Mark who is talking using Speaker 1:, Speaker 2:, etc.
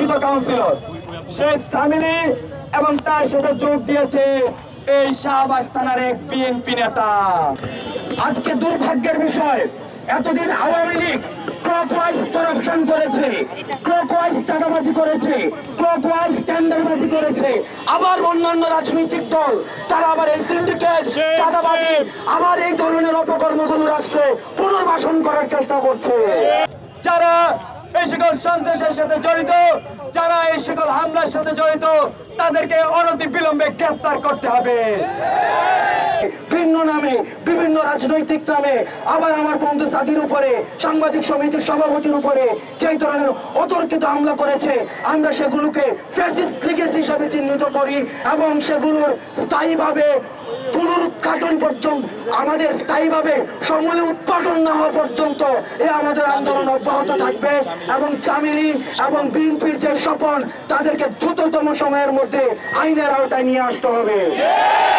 Speaker 1: বহিষ্কৃত কাউন্সিলর সে চামিলি এবং তার সাথে যোগ দিয়েছে এই শাহবাগ থানার এক বিএনপি নেতা।
Speaker 2: আজকে দুর্ভাগ্যের বিষয় এতদিন আওয়ামী লীগ ক্লকওয়াইজ করাপশন করেছে ক্লকওয়াইজ চাঁদাবাজি করেছে ক্লকওয়াইজ টেন্ডারবাজি করেছে। আবার অন্যান্য রাজনৈতিক দল তারা আবার এই সিন্ডিকেট চাঁদাবাজি আবার এই ধরনের অপকর্মগুলো রাষ্ট্রে পুনর্বাসন করার চেষ্টা করছে।
Speaker 1: যারা এই সকল সন্ত্রাসের সাথে জড়িত, যারা এই সকল হামলার সাথে জড়িত, তাদেরকে অনতি বিলম্বে গ্রেপ্তার করতে হবে।
Speaker 2: ভিন্ন নামে, বিভিন্ন রাজনৈতিক নামে, আবার আমার বন্ধু সাদির উপরে, সাংবাদিক সমিতির সভাপতির উপরে যেই ধরনের অতর্কিত হামলা করেছে, আমরা সেগুলোকে ফ্যাসিস্ট হিসাবে চিহ্নিত করি এবং সেগুলোর স্থায়ীভাবে পুনরুৎঘাটন পর্যন্ত, আমাদের স্থায়ীভাবে সমলে উৎপাদন না হওয়া পর্যন্ত এ আমাদের আন্দোলন অব্যাহত থাকবে এবং চামিলি এবং বিএনপির যে স্বপন, তাদেরকে দ্রুততম সময়ের মধ্যে আইনের আওতায় নিয়ে আসতে হবে।